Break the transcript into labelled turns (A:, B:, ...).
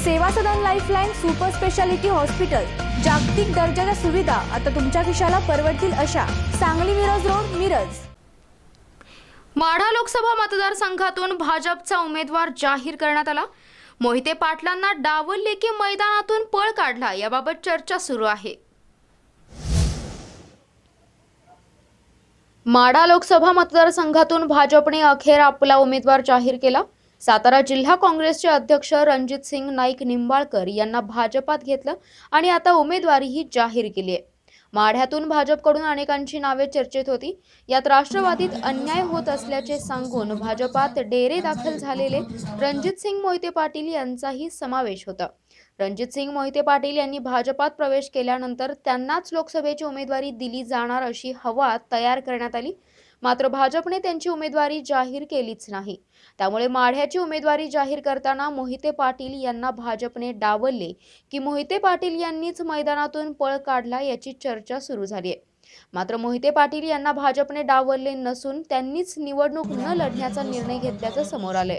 A: Seva Sadan lifeline super speciality hospital. जागतिक दर्जाच्या सुविधा. आता तुमच्या खिशाला परवडतील अशा. सांगली मिरज रोड मिरज.
B: माढा लोकसभा मतदारसंघातून भाजपचा उमेदवार जाहीर करण्यात आला. मोहिते पाटलांना डावलले की मैदानातून पळ काढला. याबाबत चर्चा सुरू आहे. माढा लोकसभा मतदारसंघातून भाजपने अखेर आपला उमेदवार जाहीर केला. सातारा जिल्हा काँग्रेसचे अध्यक्ष रणजित सिंग नाईक निंबाळकर यांना भाजपात घेतलं आणि आता उमेदवारीही जाहीर केली आहे. माढ्यातून भाजपकडून अनेकांची नावे चर्चेत होती. यात राष्ट्रवादीत अन्याय होत असल्याचे सांगून भाजपात डेरे दाखल झालेले रणजित सिंग मोहिते पाटील यांचाही समावेश होता. रणजित सिंग मोहिते पाटील यांनी भाजपात प्रवेश केल्यानंतर त्यांनाच लोकसभेची उमेदवारी दिली जाणार अशी हवा तयार करण्यात आली. मात्र भाजपने त्यांची उमेदवारी जाहीर केलीच नाही. त्यामुळे माढ्याची उमेदवारी जाहीर करताना मोहिते पाटील यांना भाजपने डावलले की मोहिते पाटील यांनीच मैदानातून पळ काढला याची चर्चा सुरू झाली आहे मात्र मोहिते पाटील यांना भाजपने डावलले नसून त्यांनीच निवडणूक न लढण्याचा निर्णय घेतल्याचं समोर आलंय.